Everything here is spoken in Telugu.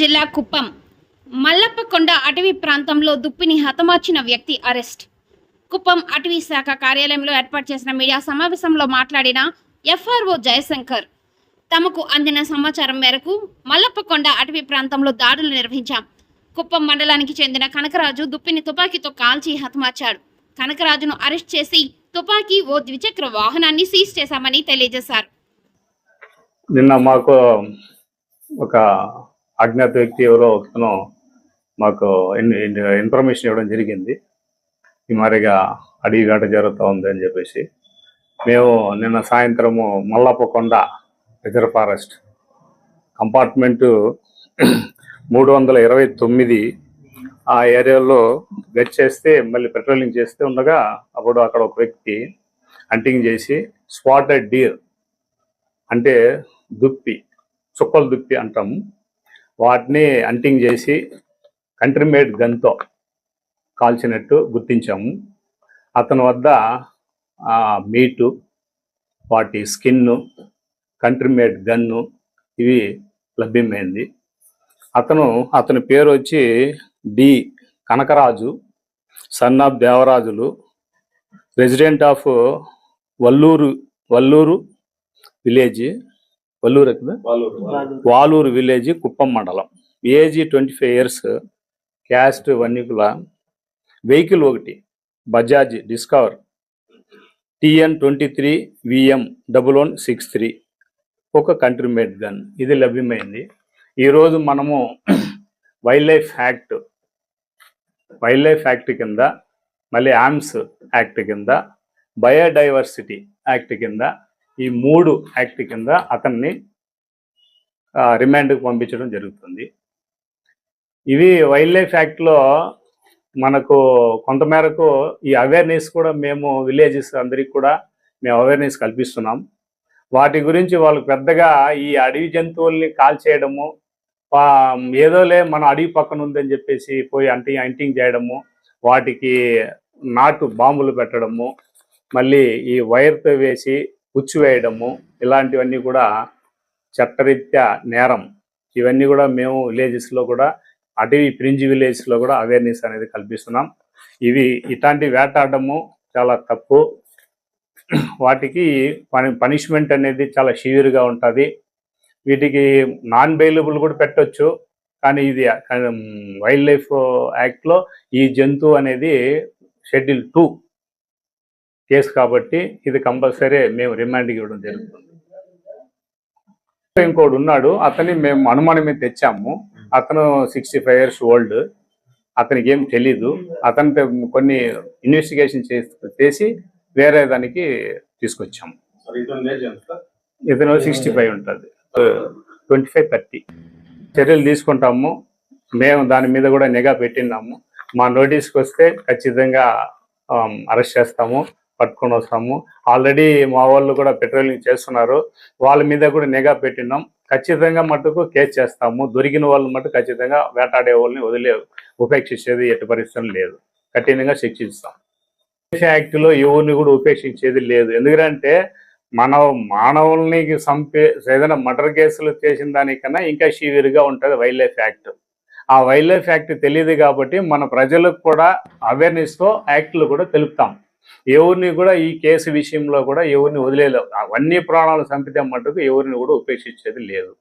జిల్లా కుప్పం మల్లప్పకొండ అటవీ ప్రాంతంలో దుప్పిని హతమార్చిన వ్యక్తి అరెస్ట్. కుప్పం అటవీ శాఖ కార్యాలయంలో ఏర్పాటు చేసిన మీడియా సమావేశంలో మాట్లాడిన ఎఫ్ఆర్ఓ జయశంకర్ తమకు అందిన సమాచారం మేరకు మల్లప్పకొండ అటవీ ప్రాంతంలో దాడులు నిర్వహించాం. కుప్పం మండలానికి చెందిన కనకరాజు దుప్పిని తుపాకీతో కాల్చి హతమార్చాడు. కనకరాజును అరెస్ట్ చేసి తుపాకీ ఓ ద్విచక్ర వాహనాన్ని సీజ్ చేశామని తెలియజేశారు. నిన్న మాకు ఒక అజ్ఞాత వ్యక్తి ఎవరో ఒకతను మాకు ఇన్ఫర్మేషన్ ఇవ్వడం జరిగింది. ఈ మాదిరిగా అడవి వేట జరుగుతూ ఉంది అని చెప్పేసి. మేము నిన్న సాయంత్రము మల్లప్పకొండ రిజర్వ్ ఫారెస్ట్ కంపార్ట్మెంటు మూడు వందల ఇరవై తొమ్మిది ఆ ఏరియాలో గట్ చేస్తే మళ్ళీ పెట్రోలింగ్ చేస్తే ఉండగా అప్పుడు అక్కడ ఒక వ్యక్తి హంటింగ్ చేసి స్పాటెడ్ డీర్ అంటే దుప్పి చుక్కల దుప్పి అంటాము. వాటిని అంటింగ్ చేసి కంట్రీ మేడ్ గన్తో కాల్చినట్టు గుర్తించాము. అతని వద్ద మీటు వాటి స్కిన్ను కంట్రీ మేడ్ గన్ను ఇవి లభ్యమైంది. అతను అతని పేరు వచ్చి D. Kanakaraju son of Devarajulu resident of Valluru Valluru village Valluru Valuru village Kuppam మండలం. Age twenty five years caste Vannikula vehicle ఒకటి Bajaj Discover TN twenty three VM double one six three ఒక కంట్రీ మేడ్ గన్ ఇది లభ్యమైంది. ఈరోజు మనము wild life act wild life act కింద మళ్ళీ ఆమ్స్ యాక్ట్ కింద బయోడైవర్సిటీ యాక్ట్ కింద ఈ మూడు యాక్ట్ కింద అతన్ని రిమాండ్కి పంపించడం జరుగుతుంది. ఇవి వైల్డ్ లైఫ్ యాక్ట్లో మనకు కొంతమేరకు ఈ అవేర్నెస్ కూడా మేము విలేజెస్ అందరికి కూడా మేము అవేర్నెస్ కల్పిస్తున్నాం. వాటి గురించి వాళ్ళు పెద్దగా ఈ అడవి జంతువుల్ని కాల్ చేయడము ఏదోలే మన అడవి పక్కన ఉందని చెప్పేసి పోయి అంటి అంటింగ్ చేయడము వాటికి నాటు బాంబులు పెట్టడము మళ్ళీ ఈ వైర్తో వేసి కూర్చివేయడము ఇలాంటివన్నీ కూడా చట్టరీత్యా నేరం. ఇవన్నీ కూడా మేము విలేజెస్లో కూడా అటవీ ప్రింజ్ విలేజ్లో కూడా అవేర్నెస్ అనేది కల్పిస్తున్నాం. ఇవి ఇట్లాంటి వేటాడము చాలా తప్పు. వాటికి పని పనిష్మెంట్ అనేది చాలా షివియర్గా ఉంటుంది. వీటికి నాన్ బెయిలబుల్ కూడా పెట్టొచ్చు. కానీ ఇది వైల్డ్ లైఫ్ యాక్ట్లో ఈ జంతువు అనేది షెడ్యూల్ టూ కేసు కాబట్టి ఇది కంపల్సరీ మేము రిమాండ్కి ఇవ్వడం జరుగుతుంది. ఇంకోడు ఉన్నాడు అతని మేము అనుమానం మీద తెచ్చాము. అతను సిక్స్టీ ఫైవ్ ఇయర్స్ ఓల్డ్ అతనికి ఏం తెలీదు. అతని కొన్ని ఇన్వెస్టిగేషన్ చేసి వేరే దానికి తీసుకొచ్చాము. ఇతను సిక్స్టీ ఫైవ్ ఉంటుంది. ట్వంటీ ఫైవ్ థర్టీ చర్యలు తీసుకుంటాము. మేము దాని మీద కూడా నిఘా పెట్టినాము మా నోటీస్కి వస్తే ఖచ్చితంగా అరెస్ట్ చేస్తాము. పట్టుకొని వస్తాము. ఆల్రెడీ మా వాళ్ళు కూడా పెట్రోలింగ్ చేస్తున్నారు. వాళ్ళ మీద కూడా నిఘా పెట్టినాం. ఖచ్చితంగా మటుకు కేసు చేస్తాము. దొరికిన వాళ్ళు మటుకు ఖచ్చితంగా వేటాడే వాళ్ళని వదిలే ఉపేక్షించేది ఎట్టి పరిస్థితులు లేదు. కఠినంగా శిక్షిస్తాం. యాక్ట్లో ఎవరిని కూడా ఉపేక్షించేది లేదు. ఎందుకంటే మన మానవుల్ని చంపే ఏదైనా మర్డర్ కేసులు చేసిన దానికన్నా ఇంకా సివియర్గా ఉంటుంది వైల్డ్ లైఫ్ యాక్ట్ ఆ వైల్డ్ లైఫ్ యాక్ట్ తెలియదు కాబట్టి మన ప్రజలకు కూడా అవేర్నెస్తో యాక్ట్లు కూడా తెలుపుతాం. ఎవరిని కూడా ఈ కేసు విషయంలో కూడా ఎవరిని వదిలేదు అవన్నీ ప్రాణాలు చంపితే మటుకు ఎవరిని కూడా ఉపేక్షించేది లేదు.